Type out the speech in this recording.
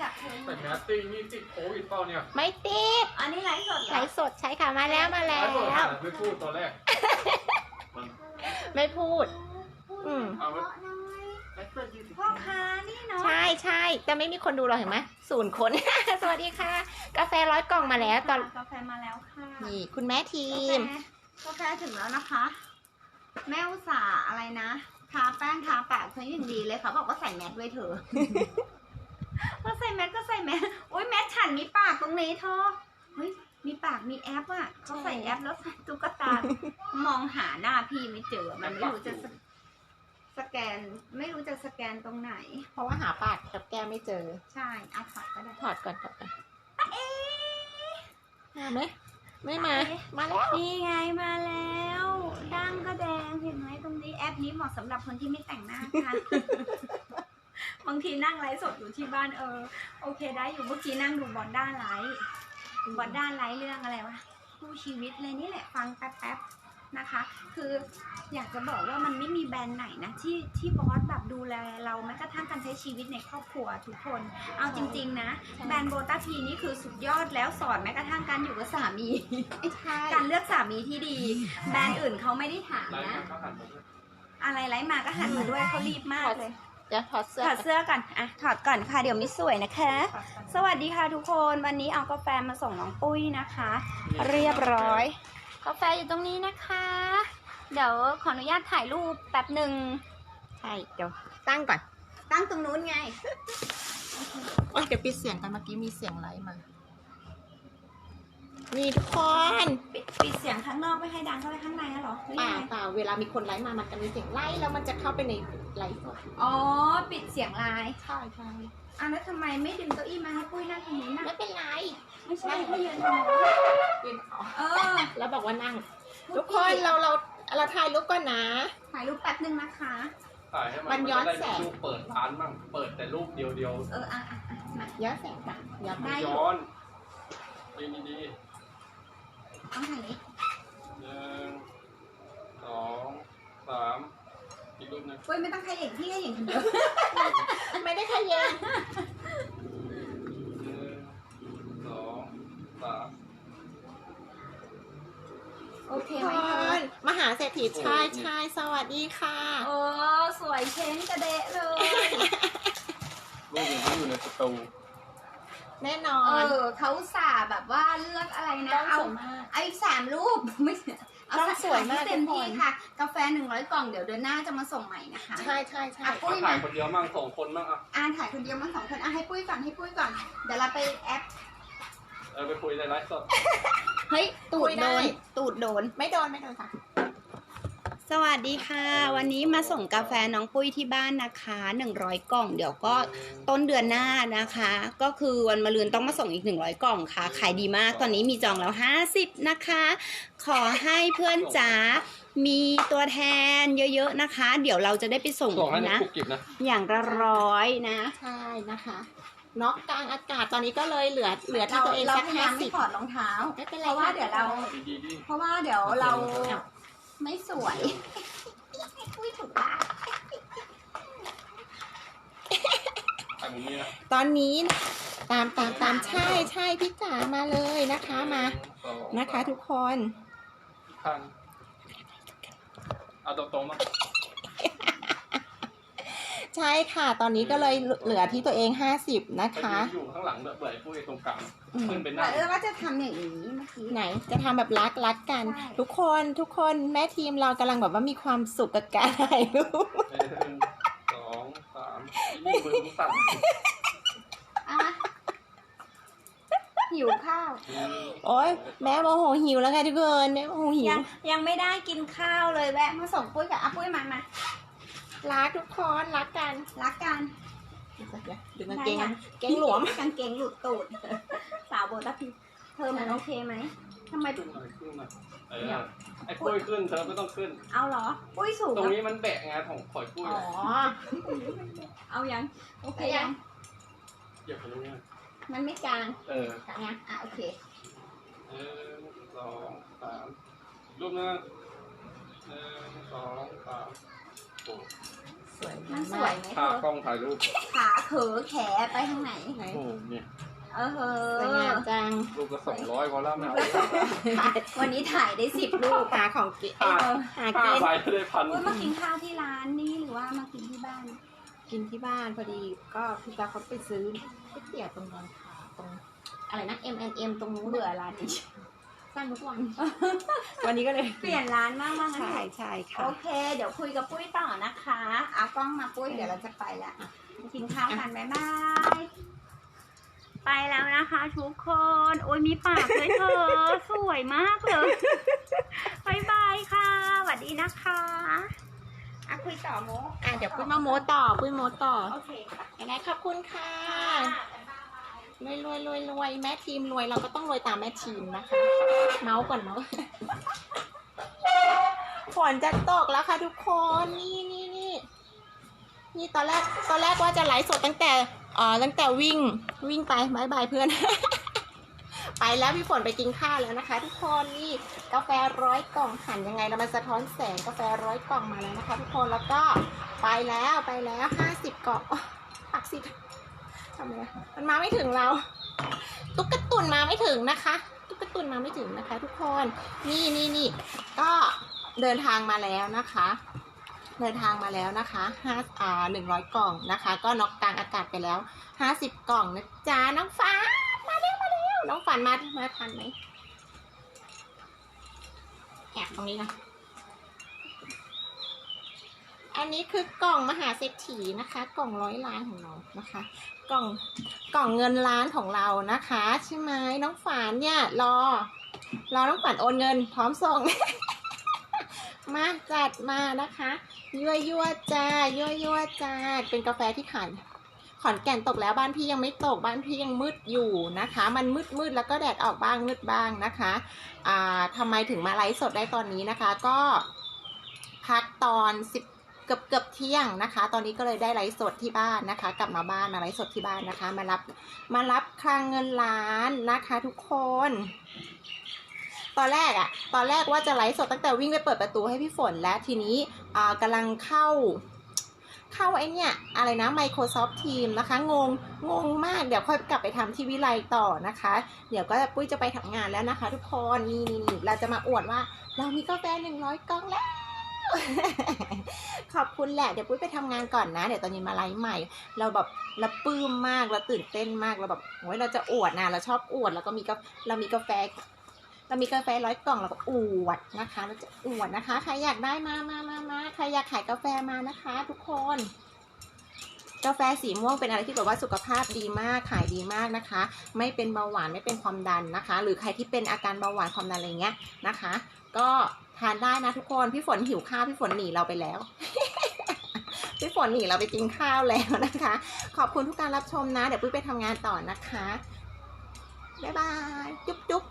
จับเธอแต่แมสติ้งนี่ติดโควิดเปล่าเนี่ยไม่ติดอันนี้ไลฟ์สดเหรไลอฟ์สดใช้ค่ะมาแล้วมาแล้ไอ้วส่วนขนาดไม่พูดตอนแรก ไม่พูด อืม เอาไว้พ่อค้านี่เนาะใช่ใช่แต่ไม่มีคนดูเราเห็นไหมศูนย์คน สวัสดีค่ะ กาแฟร้อยกล่องมาแล้วตอนกาแฟมาแล้วค่ะนี่คุณแม่ทีกามแฟกาแฟถึงแล้วนะคะ แม่อุตส่าห์อะไรนะ ทาแป้งทาปากเธออย่างดีเลยเขาบอกว่าใส่แมสไว้เถอะว่าใส่ แมสก็ใส่แมสโอ้ยแมสฉันมีปากตรงนี้เธอเฮ้ยมีปากมีแอปอะเขาใส่แอปแล้วใส่ตุ๊กตามองหาหน้าพี่ไม่เจอมันไม่รู้จะสสแกนไม่รู้จะสแกนตรงไหน เพราะว่าหาปากกับแก้วไม่เจอ ใช่เอาถอดก็ได้ถอดก่อนถอดก่อนมาไหมไม่มา มาแล้วนี่ไงมาแล้วดังก็แดงเห็นไหมตรงนี้แอปนี้เหมาะสำหรับคนที่ไม่แต่งหน้าค่ะ บางทีนั่งไลฟ์สดอยู่ที่บ้านเออโอเคได้อยู่เมื่อกี้นั่งดูบอลด้านไลฟ์บอลด้านไลฟ์เรื่องอะไรวะคู่ชีวิตเลยนี่แหละฟังแป๊บๆนะคะ คืออยากจะบอกว่ามันไม่มีแบรนด์ไหนนะที่ที่บอสแบบดูแลเราแม้กระทั่งการใช้ชีวิตในครอบครัวทุกคน เอาจริง ๆ นะ แบรนด์โบตาพีนี่คือสุดยอดแล้วสอนแม้กระทั่งการอยู่กับสามีใช่การเลือกสามีที่ดี แบรนด์อื่นเขาไม่ได้ถามไลฟ์นะมันก็หันมาด้วยอะไรไลฟ์มาก็หันมาด้วยเขารีบมากเลย เดี๋ยวถอดเสื้อถอดเสื้อก่อนอะถอดก่อนค่ะ เดี๋ยวไม่สวยนะคะ สวัสดีค่ะทุกคน วันนี้เอากาแฟมาส่งน้องปุ้ยนะคะ เรียบร้อย กาแฟอยู่ตรงนี้นะคะ เดี๋ยวขออนุญาตถ่ายรูปแป๊บหนึ่งใช่เดี๋ยวตั้งก่อน ตั้งตรงนู้นไงโอ๊ยเดี๋ยวปิดเสียงกันเมื่อกี้มีเสียงไลฟ์มา นี่ทุกคนปิดปิดเสียงข้างนอกไม่ให้ดังเข้าไปข้างในอะเหรอหรือเปยัล่างไงเปล่าเวลามีคนไลฟ์มามันจะมีเสียงไลฟ์แล้วมันจะเข้าไปในไลฟ์สดอ๋อ ปิดเสียงไลน์ใช่ใช่อะแล้วทำไมไม่ดึงเก้าอี้มาให้ปุ้ยนั่งตรงนี้นะไม่เป็นไรไม่ใช่ให้ยืนตรงนี้ยืนเอาเออแล้วบอกว่านั่ง ทุกคนเราเราเราถ่ายรูปก่อนนะ ถ่ายรูปแป๊บหนึ่งนะคะ ถ่ายให้มันมันย้อนจะได้แสงมีรูปเปิดร้านบ้างเปิดแต่รูปเดียวเดียวเอออะอะอะมา ย้อนแสงจ้ะย้อนๆได้มันอยู่ย้อนดีดี ต้องถ่ายนี้ๆหนึ่งสองสามอีกรูปหนึงปุ้ยไม่ต้องถ่ายเองพี่ให้เองคนเดียวไม่ได้ขยันหนึ่งสองสามโอเคทุกไหมคคะนมหาเศรษฐีชายชายสวัสดีค่ะ โอ้สวยเช้งกระเดะเลย รูปหนึ่งที่อยู่ในสตู แน่นอเอน อเขาสาแบบว่าเลือกอะไรนะ ต้องเอาสวยมาก เอาอีกสามรูปไม่ใช่เอาต้องสักสวยมากเต็มทุกคนที่ค่ะ กาแฟหนึ่งร้อยกล่องเดี๋ยวเดือนหน้าจะมาส่งใหม่นะคะใช่ใช่ใช่ อะปุ้มายถ่ายคนเดียวมั่งสองคนมั่งอะอ่าถ่ายคนเดียวมาสองคนอะให้ปุ้ยก่อนให้ปุ้ยก่อน เดี๋ยวเราไปแอปเออไปคุยในไลฟ์สด เฮ้ย ตูดคุยโดได้นตูดโดน ไม่โดนไม่โดนค่ะ สวัสดีค่ะ วันนี้มาส่งกาแฟน้องปุ้ยที่บ้านนะคะ 100 กล่อง เดี๋ยวก็ต้นเดือนหน้านะคะ ก็คือวันมะรืนต้องมาส่งอีก 100 กล่องค่ะ ขายดีมากตอนนี้มีจองแล้ว 50 นะคะ ขอให้เพื่อนจ๋ามีตัวแทนเยอะๆนะคะ เดี๋ยวเราจะได้ไปส่งส่งให้ในนะ คุกกิบนะ อย่างละร้อยนะ ใช่นะคะน็อกกลางอากาศตอนนี้ก็เลยเหลือเหลือที่ตัวเองเราสักพยาห้ายามสิไม่บถอดรองเท้า ไม่เป็นไรเพราะว่าเดี๋ยวเราดีๆดีเพราะว่าเดี๋ยวเราไม่ส วยปุ้ยถูกปะถ่ายมุมนี้นะตอนนี้ตามตามตามใช่ใช่พี่จ๋ามาเลยนะคะมาหนึ่งสองนะคะ ทุกคน ข้างเอาตรงๆมา ใช่ค่ะ ตอนนี้ก็เลยเหลือที่ตัวเอง50นะคะไปยืนอยู่ข้างหลังแบบเบื่อไอ้ปุ้ยตรงกลางอืมขึ้นไปเหนั่มืองนว่าจะทำอย่างนี้เมื่อกี้ไหน จะทำแบบรักรักกันใช่ทุกคนทุกคนแม่ทีมเรากำลังแบบว่ามีความสุขกับการถ่ายรูปหนึ่งสองสามนี่มือมึงสั่นอะหิวข้าว โอ้ยแม่โมโหหิวแล้วค่ะทุกคนแม่โมโหหิยัวงยังไม่ได้กินข้าวเลยแวะมาส่งปุ้ยกับอาปุ้ยมามา รักทุกคนรักกันรักกันดึงกางเกงได้ค่ะเกงหลวมกางเกงหลุดตูดสาวโบตัพีเธอมันโอเคไหมทำไมขึ้นหน่อยขึ้นหน่อยเออไอ้ปุ้ยขึ้นเธอไม่ต้องขึ้น เอาเหรอ ปุ้ยสูง ตรงอะนี้มันแบะไงของข่อยปุ้ยอ๋ออะเอายัง โอเคได้ยัยังงเหยียบไปตรงนี้มันไม่กลาง เออนะอะโอเคหนึ่งสองสามรูปหนึงหนึ่งสองสามโอ้ สวยมันสมาวยกไหมเธภาพอกล้องถ่ายรูปขาเขอแขไปทางไหน ไหนโอ้เนี่ยเออเหสวยงามอะจังลูกก็สองร้อยพอแล้วไม่เอาวันนี้ถ่ายได้สิบลูกหาของกินห้าหาห้ากิน ใบได้พันอุ้ยมากินข้าวที่ร้านนี่หรือว่ามากินที่บ้าน กินที่บ้านพอดีก็พี่ตาเขาไปซื้อก๋วยเตี๋ยวตรงร้านค้าตรงอะไรนะ M M M ตรงนู้นเบื่อร้านนี้ สร้างทุกวัน วันนี้ก็เลยเปลี่ยนร้านมากมากงั้นใช่เถอะใช่ค่ะ โอเค เดี๋ยวคุยกับปุ้ยต่อนะคะเอากล้องมาปุ้ยเดี๋ยวเราจะไปละไปกินข้าวกันบ๊ายบายไปแล้วนะคะทุกคน โอ้ยมีปากเลยเธอ สวยมากเลยบายบายค่ะสวัสดีนะคะอะคุยต่อโมอะเดี๋ยวปุ้ยมาโมต่อปุ้ยโมต่อ โอเคค่ะยังไงขอบคุณค่ะบ๊ายบาย รวยรวยรวยรวยแม่ทีมรวยเราก็ต้องรวยตามแม่ทีมนะคะ เมาส์ก่อนเมาส์ฝนจะตกแล้วค่ะทุกคนนี่นี่นี่นี่ตอนแรกตอนแรกว่าจะไลฟ์สดตั้งแต่เอ่อตั้งแต่วิ่งวิ่งไปบายบายเพื่อน ไปแล้วพี่ฝนไปกินข้าวแล้วนะคะ ทุกคนนี่กาแฟร้อยกล่องหันยังไงแล้วมันสะท้อนแสงกาแฟร้อยกล่องมาแล้วนะคะ ทุกคนแล้วก็ไปแล้วไปแล้วห้าสิบกล่องปักสิ ทำไมอะมันมาไม่ถึงเรา ตุ๊กตุนมาไม่ถึงนะคะ ตุ๊กตุนมาไม่ถึงนะคะ ทุกคน นี่นี่นี่ก็เดินทางมาแล้วนะคะ เดินทางมาแล้วนะคะห้าอ่าหนึ่งร้อยกล่องนะคะ ก็น็อกกลางอากาศไปแล้วห้าสิบกล่องนะจ๊ะน้องฟ้ามาเร็วมาเร็วน้องฝันมามาทันไหมแอบตรงนี้นะ อันนี้คือกล่องมหาเศรษฐีนะคะ กล่องร้อยล้านของเรานะคะ กล่องกล่องเงินล้านของเรานะคะ ใช่ไหมน้องฝันเนี่ย รอ รอน้องฝันโอนเงิน พร้อมส่ง มาจัดมานะคะยั่วยั่วจ้ายั่วยั่วจ้าเป็นกาแฟที่ขายขอนแก่นตกแล้วบ้านพี่ยังไม่ตกบ้านพี่ยังมืดอยู่นะคะ มันมืดมืดแล้วก็แดดออกบ้างมืดบ้างนะคะอ่าทำไมถึงมาไลฟ์สดได้ตอนนี้นะคะ ก็พักตอนสิบ กือบเกือบเที่ยงนะคะ ตอนนี้ก็เลยได้ไลฟ์สดที่บ้านนะคะ กลับมาบ้านมาไลฟ์สดที่บ้านนะคะ มารับมารับคลังเงินล้านนะคะทุกคน ตอนแรกอะตอนแรกว่าจะไลฟ์สดตั้งแต่วิ่งไปเปิดประตูให้พี่ฝนและทีนี้อ่ากำลังเข้า เข้าไอเนี่ยอะไรนะ Microsoft Teams นะคะ งงงงมากเดี๋ยวค่อยกลับไปทำที่วิไลต่อนะคะ เดี๋ยวก็ปุ้ยจะไปทำงานแล้วนะคะ ทุกคนนี่นี่นี่เราจะมาอวดว่า เรามีกาแฟหนึ่งร้อยกล่องแล้ว ขอบคุณแหละ เดี๋ยวปุ้ยไปทำงานก่อนนะ เดี๋ยวตอนนี้มาไลฟ์ใหม่ เราแบบเราปลื้มมาก เราตื่นเต้นมาก เราแบบโอ้ยเราจะอวดนะ เราชอบอวด แล้วก็มีกาเรามีกาแฟ เรามีกาแฟร้อยกล่องเราก็อวดนะคะ เราจะอวดนะคะ ใครอยากได้มามามามาใครอยากขายกาแฟมานะคะ ทุกคน กาแฟสีม่วงเป็นอะไรที่แบบว่าสุขภาพดีมากขายดีมากนะคะ ไม่เป็นเบาหวานไม่เป็นความดันนะคะ หรือใครที่เป็นอาการเบาหวานความดันอะไรเงี้ยนะคะ ก็ทานได้นะทุกคนพี่ฝนหิวข้าวพี่ฝนหนีเราไปแล้วพี่ฝนหนีเราไปกินข้าวแล้วนะคะ ขอบคุณทุกการรับชมนะ เดี๋ยวปุ้ยไปทำงานต่อนะคะ บ๊ายบาย จุ๊บจุ๊บ